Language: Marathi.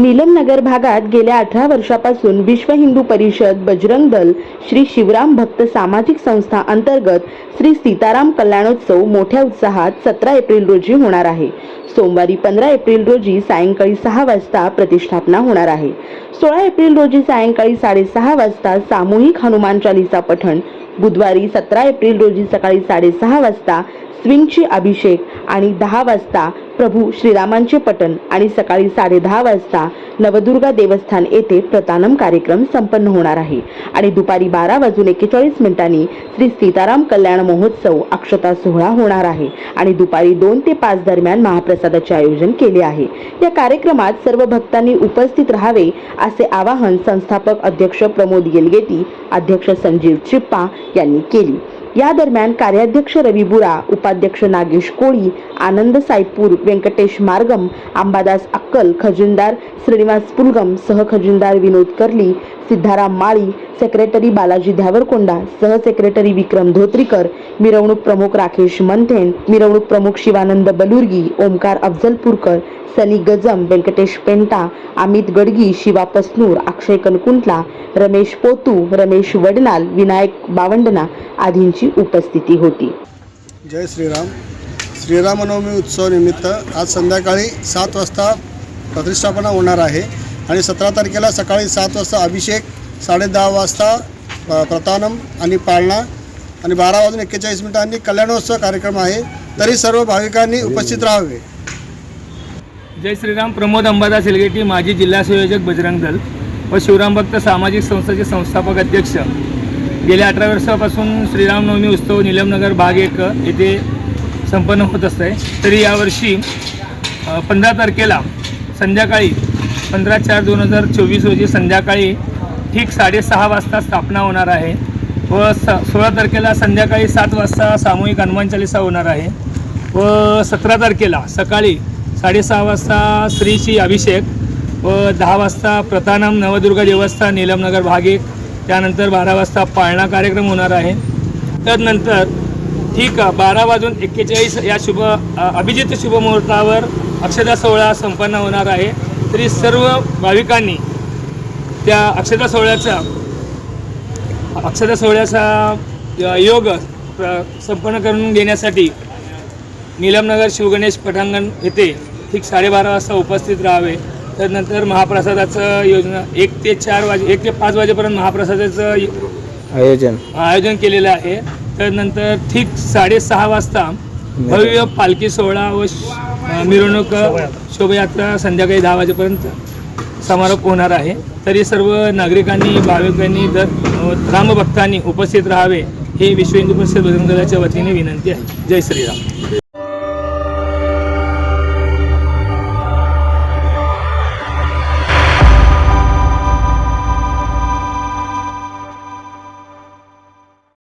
नीलम नगर भागात गेल्या अठरा वर्षापासून विश्व हिंदू परिषद बजरंग दल श्री शिवराम भक्त सामाजिक संस्था अंतर्गत श्री सीताराम कल्याणोत्सव मोठ्या उत्साहात सतरा एप्रिल रोजी होणार आहे. सोमवारी पंधरा एप्रिल रोजी सायंकाळी सहा वाजता प्रतिष्ठापना होणार आहे. सोळा एप्रिल रोजी सायंकाळी साडेसहा वाजता सामूहिक हनुमान चालीसा पठण. बुधवारी सतरा एप्रिल रोजी सकाळी साडेसहा वाजता स्विंगची अभिषेक आणि दहा वाजता प्रभू श्रीरामांचे पठण आणि सकाळी साडेदहा वाजता नवदुर्गा देवस्थान येथे प्रतानम कार्यक्रम संपन्न होणार आहे. आणि दुपारी बारा वाजून एक्केचाळीस मिनिटांनी श्री सीताराम कल्याण महोत्सव अक्षता सोहळा होणार आहे. आणि दुपारी दोन ते पाच दरम्यान महाप्रसादाचे आयोजन केले आहे. या कार्यक्रमात सर्व भक्तांनी उपस्थित राहावे असे आवाहन संस्थापक अध्यक्ष प्रमोद येलगेटी अध्यक्ष संजीव चिप्पा यांनी केली. या दरम्यान कार्याध्यक्ष रवी बुरा उपाध्यक्ष नागेश कोळी आनंद साईपूर व्यंकटेश मार्गम अंबादास अक्कल खजिनदार श्रीनिवास पुलगम सहखजिनदार विनोद कर्ली सिद्धाराम माळी सेक्रेटरी बालाजी धावरकोंडा सहसेक्रेटरी विक्रम धोत्रीकर मिरवणूक प्रमुख राकेश मंथेन मिरवणूक प्रमुख शिवानंद बलुर्गी ओमकार अफजलपूरकर सनी गजम व्यंकटेश पेंटा अमित गडगी शिवा पसनूर अक्षय कनकुंटला रमेश पोतू रमेश वडनाल विनायक बावंडना आदींची उपस्थिती होती. जय श्रीराम. श्रीरामनवमी उत्सव निमित्त आज संध्याकाळी सात वाजता प्रतिष्ठापना होणार आहे आणि सतरा तारखेला सकाळी सात वाजता अभिषेक साडेदहा वाजता अ, प्रतानम आणि पाळणा आणि बारा वाजून एक्केचाळीस मिनिटांनी कल्याणोत्सव कार्यक्रम आहे. तरी सर्व भाविकांनी उपस्थित राहावे. जय श्रीराम. प्रमोद अंबादास एलगेटी माजी जिल्हा संयोजक बजरंग दल व शिवराम भक्त सामाजिक संस्थेचे संस्थापक अध्यक्ष गेल्या अठरा वर्षापासून श्रीरामनवमी उत्सव निलमनगर भाग एक येथे संपन्न होत असते तरी यावर्षी पंधरा तारखेला संध्याकाळी पंधरा चार दोन हजार चोवीस रोजी संध्याकाळी ठीक साडेसहा वाजता स्थापना होणार आहे व स सोळा तारखेला संध्याकाळी सात वाजता सामूहिक हनुमान चालिसा होणार आहे व सतरा तारखेला सकाळी साडेसहा वाजता श्रीची अभिषेक व दहा वाजता प्रतानम नवदुर्गा देवस्थान नीलमनगर भाग एक त्यानंतर बारा वाजता पाळणा कार्यक्रम होणार आहे. त्यानंतर ठीक बारा वाजून एक्केचाळीस या शुभ अभिजित शुभमुहूर्तावर अक्षदा सोहळा संपन्न होणार आहे. तरी सर्व भाविकांनी त्या अक्षदा सोहळ्याचा अक्षदा सोहळ्याचा योग प्र- संपन्न करून घेण्यासाठी नीलमनगर शिवगणेश पटांगण येथे ठीक साडेबारा वाजता उपस्थित राहावे. त्यानंतर महाप्रसादाचं योजना एक ते चार वाजे एक ते पाच वाजेपर्यंत महाप्रसादाचं आयोजन. आयोजन केलेलं आहे. त्यानंतर ठीक साडेसहा वाजता भव्य पालखी सोहळा व मिरवणूक शोभायात्रा संध्याकाळी दहा वाजेपर्यंत समारोप होणार आहे. तरी सर्व नागरिकांनी भाविकांनी दर रामभक्तांनी उपस्थित राहावे हे विश्व हिंदू परिषद बजरंग दलाच्या वतीने विनंती आहे. जय श्रीराम.